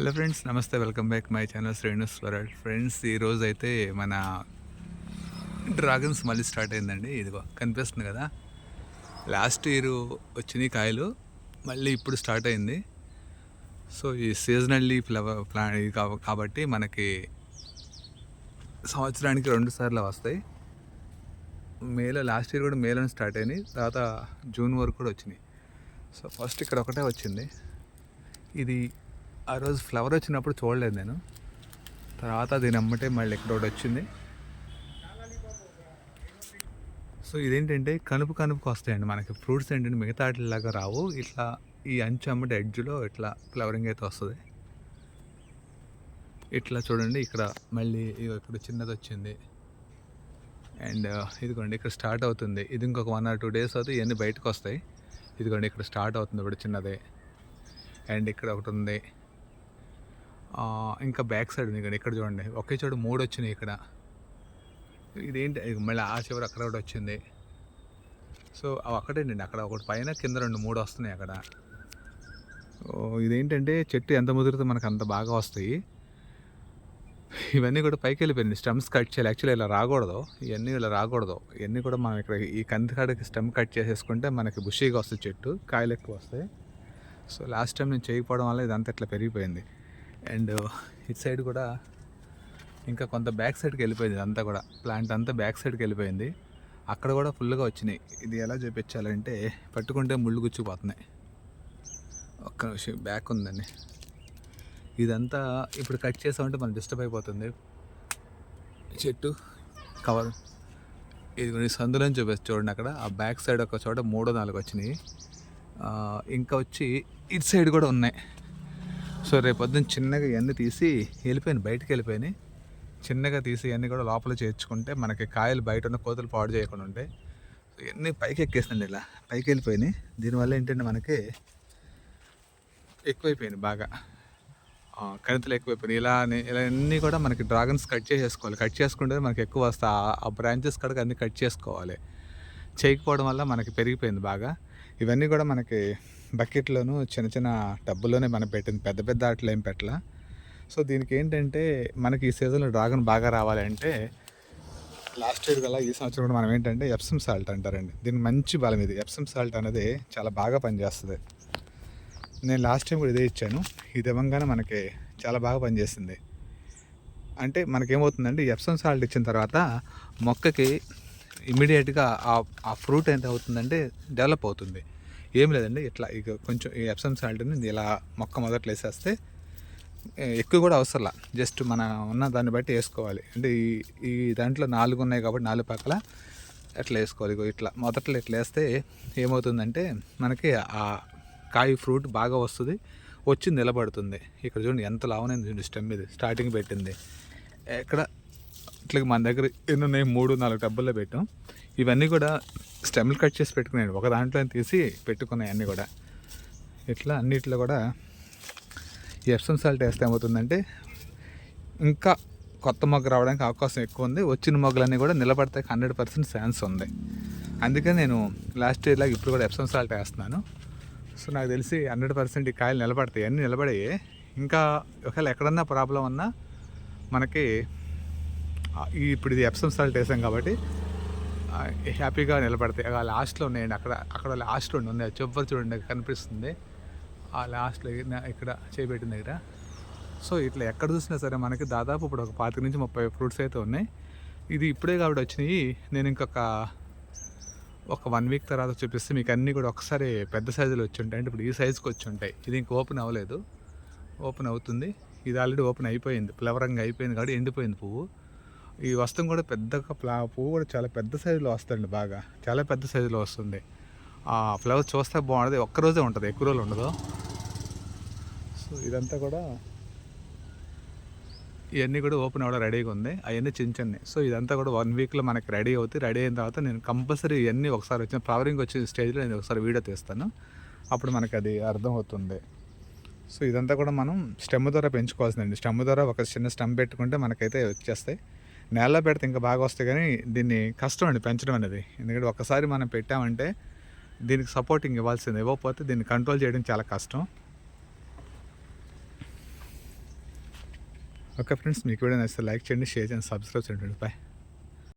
Hello friends నమస్తే welcome back my channel Shrenu's world friends ఈరోజు అయితే మన డ్రాగన్స్ మళ్ళీ స్టార్ట్ అయిందండి. ఇదిగో కనిపిస్తుంది కదా? లాస్ట్ ఇయర్ వచ్చినాయి కాయలు మళ్ళీ ఇప్పుడు స్టార్ట్ అయింది. సో ఈ సీజనల్లీ ఫ్లవర్ ప్లాన్ ఇది కాబట్టి మనకి సంవత్సరానికి రెండు సార్లు వస్తాయి. మేలో లాస్ట్ ఇయర్ కూడా మేలోనే స్టార్ట్ అయినాయి. తర్వాత జూన్ వరకు కూడా వచ్చినాయి. సో ఫస్ట్ ఇక్కడ ఒకటే వచ్చింది. ఇది ఆ రోజు ఫ్లవర్ వచ్చినప్పుడు చూడలేదు నేను. తర్వాత దీని అమ్మటే మళ్ళీ ఎక్కడ ఒకటి వచ్చింది. సో ఇదేంటంటే కనుపు కనుపుకు వస్తాయండి మనకి. ఫ్రూట్స్ ఏంటంటే మిగతా వాటిలాగా రావు. ఇట్లా ఈ అంచు అమ్మటి ఎడ్జ్లో ఇట్లా ఫ్లవరింగ్ అయితే వస్తుంది. ఇట్లా చూడండి ఇక్కడ మళ్ళీ ఇక్కడ చిన్నది వచ్చింది. అండ్ ఇదిగోండి ఇక్కడ స్టార్ట్ అవుతుంది. ఇది ఇంకొక వన్ ఆర్ టూ డేస్ అవుతుంది ఇవన్నీ బయటకు వస్తాయి. ఇదిగోండి ఇక్కడ స్టార్ట్ అవుతుంది ఇప్పుడు చిన్నదే. అండ్ ఇక్కడ ఒకటి ఉంది. ఇంకా బ్యాక్ సైడ్ ఉంది ఇక్కడ ఇక్కడ చూడండి. ఒకే చోటు మూడు వచ్చినాయి ఇక్కడ. ఇదేంటి? మళ్ళీ ఆ చివరి అక్కడ ఒకటి వచ్చింది. సో అవి అక్కడేనండి అక్కడ ఒకటి పైన కింద రెండు మూడు వస్తున్నాయి అక్కడ. ఇదేంటంటే చెట్టు ఎంత ముదిరితే మనకు అంత బాగా వస్తాయి. ఇవన్నీ కూడా పైకి వెళ్ళిపోయింది స్టెమ్స్ కట్ చేయాలి. యాక్చువల్లీ ఇలా రాకూడదు. ఇవన్నీ ఇలా రాకూడదు. ఇవన్నీ కూడా మనం ఇక్కడ ఈ కంది కాడకి స్టెమ్ కట్ చేసేసుకుంటే మనకి బుషీగా వస్తుంది చెట్టు. కాయలు ఎక్కువ వస్తాయి. సో లాస్ట్ టైం నేను చేయకపోవడం వల్ల ఇదంతా ఇట్లా పెరిగిపోయింది. అండ్ ఇటు సైడ్ కూడా ఇంకా కొంత బ్యాక్ సైడ్కి వెళ్ళిపోయింది అంతా కూడా. ప్లాంట్ అంతా బ్యాక్ సైడ్కి వెళ్ళిపోయింది. అక్కడ కూడా ఫుల్గా వచ్చినాయి. ఇది ఎలా చూపించాలంటే పట్టుకుంటే ముళ్ళు గుచ్చిపోతున్నాయి. ఒక్క నిమిషం బ్యాక్ ఉందండి. ఇదంతా ఇప్పుడు కట్ చేసామంటే మనం డిస్టర్బ్ అయిపోతుంది. చెట్టు కవర్. ఇది కొన్ని సందులని చూపిస్తుంది చూడండి అక్కడ. ఆ బ్యాక్ సైడ్ ఒక చోట మూడో నాలుగు వచ్చినాయి. ఇంకా వచ్చి ఇటు సైడ్ కూడా ఉన్నాయి. సో రేపు పొద్దున్న చిన్నగా ఇవన్నీ తీసి వెళ్ళిపోయాను బయటికి వెళ్ళిపోయినాయి చిన్నగా తీసి ఇవన్నీ కూడా లోపల చేర్చుకుంటే మనకి కాయలు బయట ఉన్న కోతులు పాడు చేయకుండా ఉంటాయి సో ఇవన్నీ పైకి ఎక్కేసింది ఇలా పైకి వెళ్ళిపోయినాయి దీనివల్ల ఏంటంటే మనకి ఎక్కువైపోయింది బాగా. కణితలు కణితులు ఎక్కువైపోయినాయి. ఇలా అని- ఇలా అన్నీ కూడా మనకి డ్రాగన్స్ కట్ చేసేసుకోవాలి. కట్ చేసుకుంటే మనకి ఎక్కువ వస్తాయి. ఆ- బ్రాంచెస్ కడక అన్నీ కట్ చేసుకోవాలి. చేయకపోవడం వల్ల మనకి పెరిగిపోయింది బాగా. ఇవన్నీ కూడా మనకి బకెట్లోను చిన్న చిన్న టబ్బుల్లోనే మనం పెట్టింది పెద్ద పెద్ద ఆటలు ఏం పెట్టలా. సో దీనికి ఏంటంటే మనకి ఈ సీజన్లో డ్రాగన్ బాగా రావాలంటే లాస్ట్ ఇయర్ కల్లా ఈ సంవత్సరం కూడా మనం ఏంటంటే ఎప్సమ్ సాల్ట్ అంటారండి. దీనికి మంచి బలం ఇది. ఎప్సమ్ సాల్ట్ అనేది చాలా బాగా పనిచేస్తుంది. నేను లాస్ట్ టైం కూడా ఇదే ఇచ్చాను. ఇది ఇవ్వగానే మనకి చాలా బాగా పనిచేసింది. అంటే మనకేమవుతుందంటే ఎప్సమ్ సాల్ట్ ఇచ్చిన తర్వాత మొక్కకి ఇమీడియట్గా ఆ ఫ్రూట్ ఎంత అవుతుందంటే డెవలప్ అవుతుంది. ఏం లేదండి. ఇట్లా ఇక కొంచెం ఈ ఎప్సమ్ సాల్ట్ని ఇలా మొక్క మొదట్లో వేసేస్తే ఎక్కువ కూడా అవసరంలా. జస్ట్ మన ఉన్న దాన్ని బట్టి వేసుకోవాలి. అంటే ఈ ఈ దాంట్లో నాలుగు ఉన్నాయి కాబట్టి నాలుగు పక్కల ఎట్లా వేసుకోవాలి? ఇగో ఇట్లా మొదట్లో ఇట్లా వేస్తే ఏమవుతుందంటే మనకి ఆ కాయ ఫ్రూట్ బాగా వస్తుంది వచ్చి నిలబడుతుంది. ఇక్కడ చూడండి ఎంత లావనైంది చూడండి స్టెమ్ ఇది స్టార్టింగ్ పెట్టింది. ఎక్కడ ఇట్లా మన దగ్గర ఎన్ని ఉన్నాయి? మూడు నాలుగు టబ్బుల్లో పెట్టాం. ఇవన్నీ కూడా స్టెమ్లు కట్ చేసి పెట్టుకున్నాను ఒక దాంట్లో తీసి పెట్టుకున్నాయి అన్నీ కూడా. ఇట్లా అన్నిట్లో కూడా ఎఫ్సమ్ ఎప్సమ్ సాల్ట్ వేస్తే ఏమవుతుందంటే ఇంకా కొత్త మొగ్గ రావడానికి అవకాశం ఎక్కువ ఉంది. వచ్చిన మొగ్గలన్నీ కూడా నిలబడతాయి. హండ్రెడ్ పర్సెంట్ ఛాన్స్ ఉంది. అందుకని నేను లాస్ట్ ఇయర్ లాగా ఇప్పుడు కూడా ఎప్సమ్ సాల్ట్ వేస్తున్నాను. సో నాకు తెలిసి హండ్రెడ్ పర్సెంట్ ఈ కాయలు నిలబడతాయి. అన్నీ నిలబడాయి. ఇంకా ఒకవేళ ఎక్కడన్నా ప్రాబ్లం ఉన్నా మనకి ఇప్పుడు ఇది ఎప్సమ్ సాల్ట్ వేసాం కాబట్టి హ్యాపీగా నిలబడతాయి. ఆ లాస్ట్లో ఉన్నాయండి అక్కడ అక్కడ లాస్ట్లో ఉంది అది చివరి చూడండి కనిపిస్తుంది. ఆ లాస్ట్లో ఇక్కడ చేపెట్టిన దగ్గర. సో ఇట్లా ఎక్కడ చూసినా సరే మనకి దాదాపు ఇప్పుడు ఒక పాతిక నుంచి ముప్పై ఫ్రూట్స్ అయితే ఉన్నాయి. ఇది ఇప్పుడే కాబట్టి వచ్చినాయి. నేను ఇంకొక ఒక వన్ వీక్ తర్వాత చూపిస్తే మీకు అన్నీ కూడా ఒకసారి పెద్ద సైజులో వచ్చి ఉంటాయి. అంటే ఇప్పుడు ఈ సైజుకి వచ్చి ఉంటాయి. ఇది ఇంక ఓపెన్ అవ్వలేదు. ఓపెన్ అవుతుంది. ఇది ఆల్రెడీ ఓపెన్ అయిపోయింది. ఫ్లవరంగా అయిపోయింది కాబట్టి ఎండిపోయింది పువ్వు. ఈ వస్త్రం కూడా పెద్దగా ఫ్లా పువ్వు కూడా చాలా పెద్ద సైజులో వస్తుంది బాగా. చాలా పెద్ద సైజులో వస్తుంది. ఆ ఫ్లవర్ చూస్తే బాగుంటుంది ఒక్కరోజే ఉంటుంది. ఎక్కువ రోజులు ఉండదు. సో ఇదంతా కూడా ఇవన్నీ కూడా ఓపెన్ అవ్వడం రెడీగా ఉంది. అవన్నీ చిన్న చిన్నవి. సో ఇదంతా కూడా వన్ వీక్లో మనకి రెడీ అవుతుంది రెడీ అయిన తర్వాత నేను కంపల్సరీ ఇవన్నీ ఒకసారి వచ్చిన ఫ్లవరింగ్ వచ్చిన స్టేజ్లో నేను ఒకసారి వీడియో తీస్తాను. అప్పుడు మనకి అది అర్థం అవుతుంది సో ఇదంతా కూడా మనం స్టెమ్ ద్వారా పెంచుకోవాల్సిందండి. స్టెమ్ ద్వారా ఒక చిన్న స్టెమ్ పెట్టుకుంటే మనకైతే వచ్చేస్తాయి. నేలలో పెడితే ఇంకా బాగా వస్తాయి కానీ దీన్ని కష్టం అండి పెంచడం అనేది. ఎందుకంటే ఒకసారి మనం పెట్టామంటే దీనికి సపోర్టింగ్ ఇవ్వాల్సింది. ఇవ్వకపోతే దీన్ని కంట్రోల్ చేయడం చాలా కష్టం. ఓకే ఫ్రెండ్స్ మీకు వీడియో నచ్చితే లైక్ చేయండి షేర్ చేయండి సబ్స్క్రైబ్ చేయండి. బాయ్